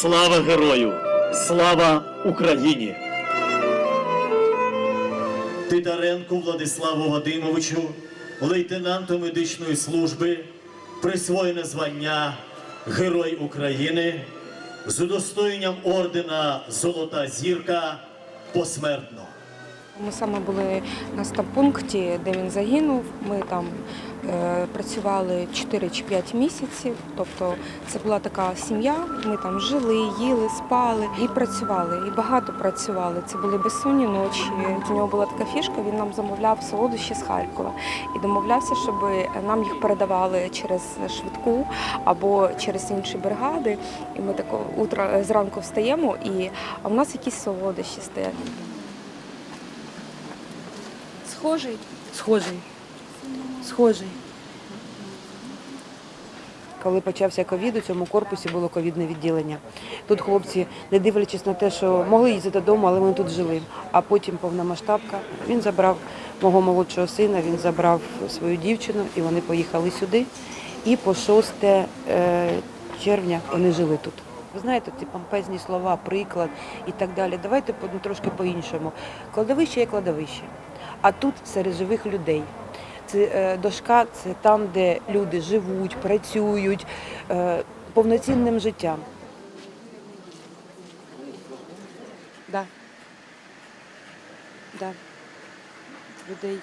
Слава герою! Слава Україні! Титаренку Владиславу Вадимовичу, лейтенанту медичної служби, присвоєне звання Герой України з удостоєнням ордена Золота зірка посмертно. Ми саме були на стаб-пункті, де він загинув. Ми там е, працювали 4 чи 5 місяців. Тобто це була така сім'я. Ми там жили, їли, спали і працювали. І багато працювали. Це були безсонні ночі. У нього була така фішка. Він нам замовляв солодощі з Харкова і домовлявся, щоб нам їх передавали через швидку або через інші бригади. І ми тако утро зранку встаємо, і а в нас якісь солодощі стоять. Схожий. Схожий. Схожий. Коли почався ковід, у цьому корпусі було ковідне відділення. Тут хлопці, не дивлячись на те, що могли їздити додому, але вони тут жили. А потім повномасштабка. Він забрав мого молодшого сина, він забрав свою дівчину, і вони поїхали сюди. І по 6 е, червня вони жили тут. Ви знаєте, ці помпезні слова, приклад і так далі. Давайте трошки по-іншому. Кладовище є кладовище, а тут серед живих людей. Це е, дошка це там, де люди живуть, працюють е, повноцінним життям. Да. Да. Людей.